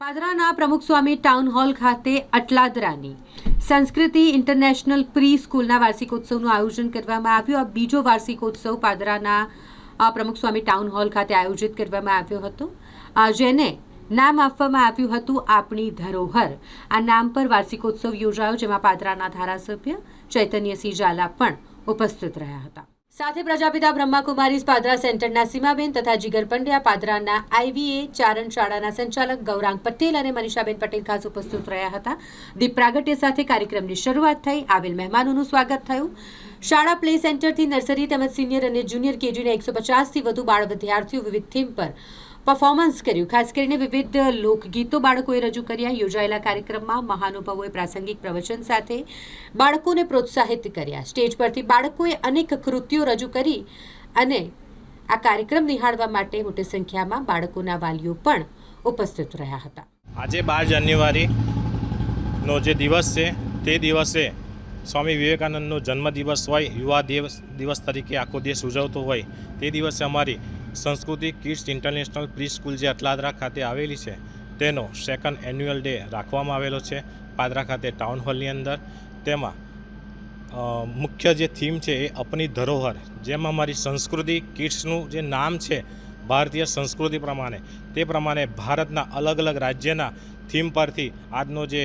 પાદરાના પ્રમુખ સ્વામી town hall ખાતે અટલાદરાની સંસ્કૃતિ ઇન્ટરનેશનલ પ્રી સ્કૂલના વાર્ષિકોત્સવનું આયોજન કરવામાં આવ્યું. આ બીજો વાર્ષિકોત્સવ પાદરાના પ્રમુખ સ્વામી ટાઉન હોલ ખાતે આયોજિત કરવામાં આવ્યો હતો. જેને નામ આપવામાં આવ્યું હતું આપણી ધરોહર. આ નામ પર વાર્ષિકોત્સવ યોજાયો, જેમાં પાદરાના ધારાસભ્ય ચૈતન્યસિંહ ઝાલા પણ ઉપસ્થિત રહ્યા હતા. સાથે પ્રજાપિતા બ્રહ્માકુમારીઝ પાદરા સેન્ટરના સીમાબેન તથા જીગર પંડ્યા પાદરાના આઈવીએ ચારણ શાળાના સંચાલક ગૌરાંગ પટેલ અને મનીષાબેન પટેલ ખાસ ઉપસ્થિત રહ્યા હતા. દીપ પ્રાગટ્ય સાથે કાર્યક્રમની શરૂઆત થઈ. આવેલ મહેમાનોનું સ્વાગત થયું. શાળા પ્લે સેન્ટરથી નર્સરી તેમજ સિનિયર અને જુનિયર કેજીના એકસો પચાસથી વધુ બાળ વિદ્યાર્થીઓ વિવિધ થીમ પર પરફોર્મન્સ કર્યું. ખાસ કરીને વિવિધ લોકગીતો બાળકોએ રજૂ કર્યા. યોજાયેલા કાર્યક્રમમાં મહાનુભાવોએ પ્રાસંગિક પ્રવચન સાથે બાળકોને પ્રોત્સાહિત કર્યા. સ્ટેજ પરથી બાળકોએ અનેક કૃતિઓ રજૂ કરી અને આ કાર્યક્રમ નિહાળવા માટે મોટી સંખ્યામાં બાળકોના વાલીઓ પણ ઉપસ્થિત રહ્યા હતા. આજે બાર જાન્યુઆરીનો જે દિવસ છે, તે દિવસે સ્વામી વિવેકાનંદનો જન્મદિવસ હોય, યુવા દિવસ દિવસ તરીકે આખો દેશ ઉજવતો હોય, તે દિવસે અમારી સંસ્કૃતિ કિડ્સ ઇન્ટરનેશનલ પ્રી સ્કૂલ જે અટલાદરા ખાતે આવેલી છે, તેનો સેકન્ડ એન્યુઅલ ડે રાખવામાં આવેલો છે, પાદરા ખાતે ટાઉન હોલની અંદર. તેમાં મુખ્ય જે થીમ છે એ અપની ધરોહર, જેમાં અમારી સંસ્કૃતિ કિડ્સનું જે નામ છે, ભારતીય સંસ્કૃતિ પ્રમાણે, તે પ્રમાણે ભારતના અલગ અલગ રાજ્યના થીમ પરથી આજનો જે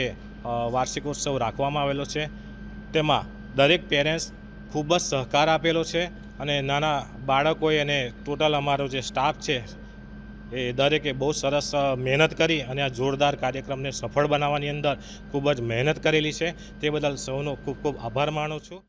વાર્ષિકોત્સવ રાખવામાં આવેલો છે. તેમાં દરેક પેરેન્ટ્સ ખૂબ જ સહકાર આપેલો છે. અને નાના બાળકોએ અને ટોટલ અમારો જે સ્ટાફ છે, એ દરેકે બહુ સરસ મહેનત કરી અને આ જોરદાર કાર્યક્રમને સફળ બનાવવાની અંદર ખૂબ જ મહેનત કરેલી છે. તે બદલ સૌનો ખૂબ ખૂબ આભાર માનું છું.